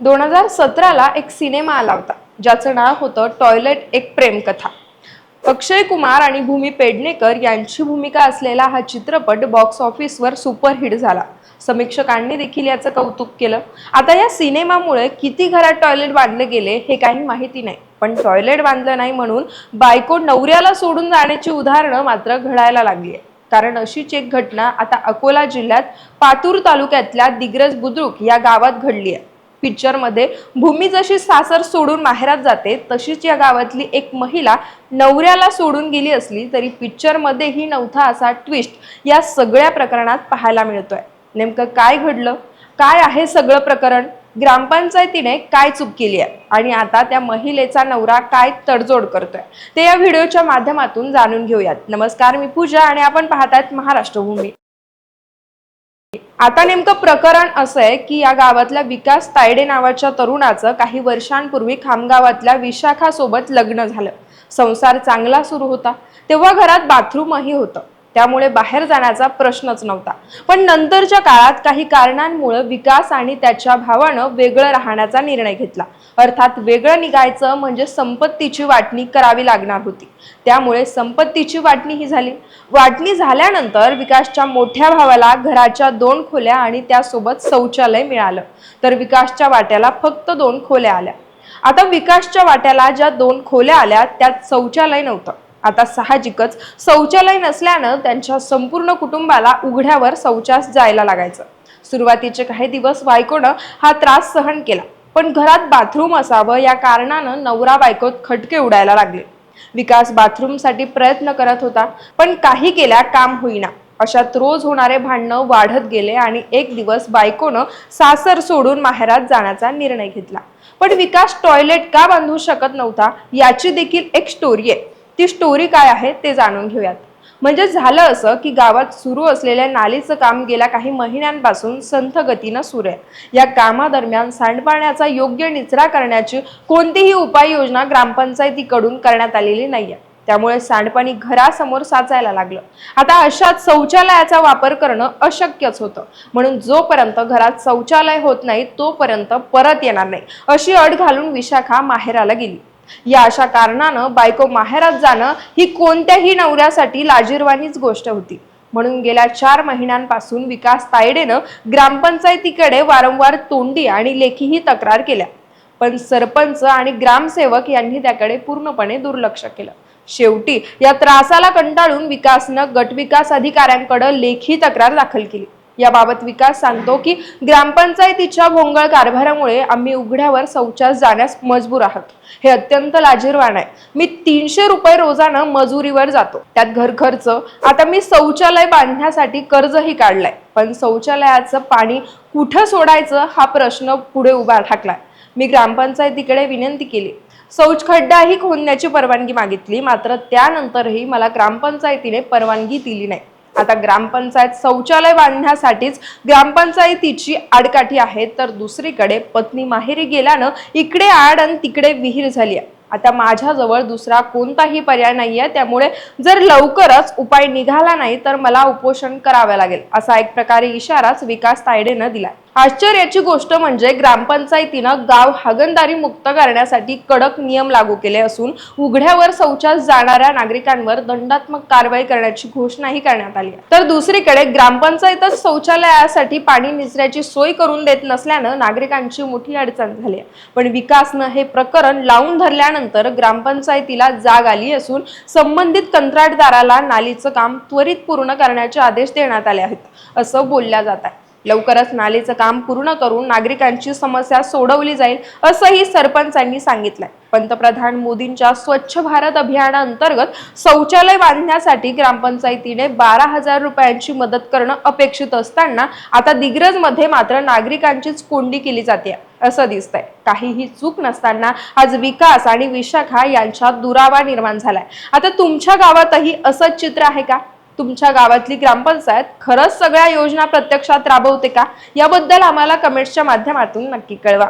दोन हजार सतराला एक सिनेमा आला होता ज्याचं नाव होतं टॉयलेट एक प्रेमकथा. अक्षय कुमार आणि भूमी पेडणेकर यांची भूमिका असलेला हा चित्रपट बॉक्स ऑफिसवर सुपरहिट झाला. समीक्षकांनी देखील याचं कौतुक केलं. आता या सिनेमामुळे किती घरात टॉयलेट बांधले गेले हे काही माहिती नाही. पण टॉयलेट बांधलं नाही म्हणून बायको नवऱ्याला सोडून जाण्याची उदाहरणं मात्र घडायला लागली आहे कारण अशीच एक घटना आता अकोला जिल्ह्यात पातूर तालुक्यातल्या दिग्रज बुद्रुक या गावात घडली आहे. पिक्चरमध्ये भूमी जशी सासर सोडून माहेरात जाते तशीच या गावातली एक महिला नवऱ्याला सोडून गेली असली तरी पिक्चरमध्येही नवथा असा ट्विस्ट या सगळ्या प्रकरणात पाहायला मिळतोय. नेमकं काय घडलं? काय आहे सगळं प्रकरण? ग्रामपंचायतीने काय चूक केली आहे? आणि आता त्या महिलेचा नवरा काय तडजोड करतोय? ते या व्हिडिओच्या माध्यमातून जाणून घेऊयात. नमस्कार मी पूजा आणि आपण पाहतायत महाराष्ट्र भूमी आता नेमकं प्रकरण असं आहे की या गावातल्या विकास तायडे नावाच्या तरुणाचं काही वर्षांपूर्वी खामगावातल्या विशाखा सोबत लग्न झालं. संसार चांगला सुरू होता. तेव्हा घरात बाथरूमही होतं. त्यामुळे बाहेर जाण्याचा प्रश्नच नव्हता. पण नंतरच्या काळात काही कारणांमुळे विकास आणि त्याच्या भावानं वेगळं राहण्याचा निर्णय घेतला. अर्थात वेगळं निघायचं म्हणजे संपत्तीची वाटणी करावी लागणार होती. त्यामुळे संपत्तीची वाटणी ही झाली. वाटणी झाल्यानंतर विकासच्या मोठ्या भावाला घराच्या दोन खोल्या आणि त्यासोबत शौचालय मिळालं. तर विकासच्या वाट्याला फक्त दोन खोल्या आल्या. आता विकासच्या वाट्याला ज्या दोन खोल्या आल्या त्यात शौचालय नव्हतं. आता साहजिकच शौचालय नसल्यानं त्यांच्या संपूर्ण कुटुंबाला उघड्यावर शौचास जायला लागायचं. सुरुवातीचे काही दिवस वायकोनं हा त्रास सहन केला. पण घरात बाथरूम असावं या कारणानं नवरा बायकोत खटके उडायला लागले. विकास बाथरूमसाठी प्रयत्न करत होता पण काही केल्या काम होईना. अशात रोज होणारे भांडणं वाढत गेले आणि एक दिवस बायकोनं सासर सोडून माहेरात जाण्याचा निर्णय घेतला. पण विकास टॉयलेट का बांधू शकत नव्हता याची देखील एक स्टोरी आहे. ती स्टोरी काय आहे ते जाणून घेऊयात. म्हणजे झालं असं की गावात सुरू असलेल्या नालीचं काम गेल्या काही महिन्यांपासून संथ गतीनं सुरू आहे. या कामादरम्यान सांडपाण्याचा योग्य निचरा करण्याची कोणतीही उपाययोजना ग्रामपंचायतीकडून करण्यात आलेली नाहीये. त्यामुळे सांडपाणी घरासमोर साचायला लागलं. आता अशात शौचालयाचा वापर करणं अशक्यच होतं. म्हणून जोपर्यंत घरात शौचालय होत नाही तोपर्यंत परत येणार नाही अशी अट घालून विशाखा माहेराला गेली. या अशा कारणानं बायको माहेरात जाणं ही कोणत्याही नवऱ्यासाठी लाजीरवाणीच गोष्ट होती. म्हणून गेल्या चार महिन्यांपासून विकास तायडेनं ग्रामपंचायतीकडे वारंवार तोंडी आणि लेखीही तक्रार केल्या. पण सरपंच आणि ग्रामसेवक यांनी त्याकडे पूर्णपणे दुर्लक्ष केलं. शेवटी या त्रासाला कंटाळून विकासनं गटविकास अधिकाऱ्यांकडे लेखी तक्रार दाखल केली. याबाबत विकास सांगतो की ग्रामपंचायतीच्या भोंगळ कारभारामुळे आम्ही उघड्यावर शौचास जाण्यास मजबूर आहोत. हे अत्यंत लाजीरवाण आहे. मी तीनशे रुपये रोजानं मजुरीवर जातो. त्यात घर खर्च आता मी शौचालय बांधण्यासाठी कर्जही काढलंय. पण शौचालयाचं पाणी कुठं सोडायचं हा प्रश्न पुढे उभा ठाकलाय. मी ग्रामपंचायतीकडे विनंती केली. शौच खड्डाही खोदण्याची परवानगी मागितली मात्र त्यानंतरही मला ग्रामपंचायतीने परवानगी दिली नाही. आता ग्रामपंचायत शौचालय बांधण्यासाठीच ग्रामपंचायतीची आडकाठी आहे. तर दुसरीकडे पत्नी माहेरी गेल्यानं इकडे आड आणि तिकडे विहीर झाली आहे. आता माझ्याजवळ दुसरा कोणताही पर्याय नाहीये. त्यामुळे जर लवकरच उपाय निघाला नाही तर मला उपोषण करावे लागेल असा एक प्रकारे इशाराच विकास तायडेनं दिलाय. आश्चर्याची गोष्ट म्हणजे ग्रामपंचायतीनं गाव हागणदारी मुक्त करण्यासाठी कडक नियम लागू केले असून उघड्यावर शौचास जाणाऱ्या नागरिकांवर दंडात्मक कारवाई करण्याची घोषणाही करण्यात आली तर दुसरीकडे ग्रामपंचायतच शौचालयासाठी पाणी निचऱ्याची सोय करून देत नसल्यानं नागरिकांची मोठी अडचण झाली आहे. पण विकासनं हे प्रकरण लावून धरल्यानंतर ग्रामपंचायतीला जाग आली असून संबंधित कंत्राटदाराला नालीचं काम त्वरित पूर्ण करण्याचे आदेश देण्यात आले आहेत असं बोलल्या जात आहे. लवकरच नालीचं काम पूर्ण करून नागरिकांची समस्या सोडवली जाईल असंही सरपंचांनी सांगितलंय. पंतप्रधान मोदींच्या स्वच्छ भारत अभियानाअंतर्गत शौचालय बांधण्यासाठी ग्रामपंचायतीने बारा हजार रुपयांची मदत करणं अपेक्षित असताना आता दिग्रजमध्ये मात्र नागरिकांचीच कोंडी केली जाते असं दिसतंय. काहीही चूक नसताना आज विकास आणि विशाखा यांच्यात दुरावा निर्माण झालाय. आता तुमच्या गावातही असंच चित्र आहे का? तुमच्या गावातली ग्रामपंचायत खरंच सगळ्या योजना प्रत्यक्षात राबवते का? याबद्दल आम्हाला कमेंट्सच्या माध्यमातून नक्की कळवा.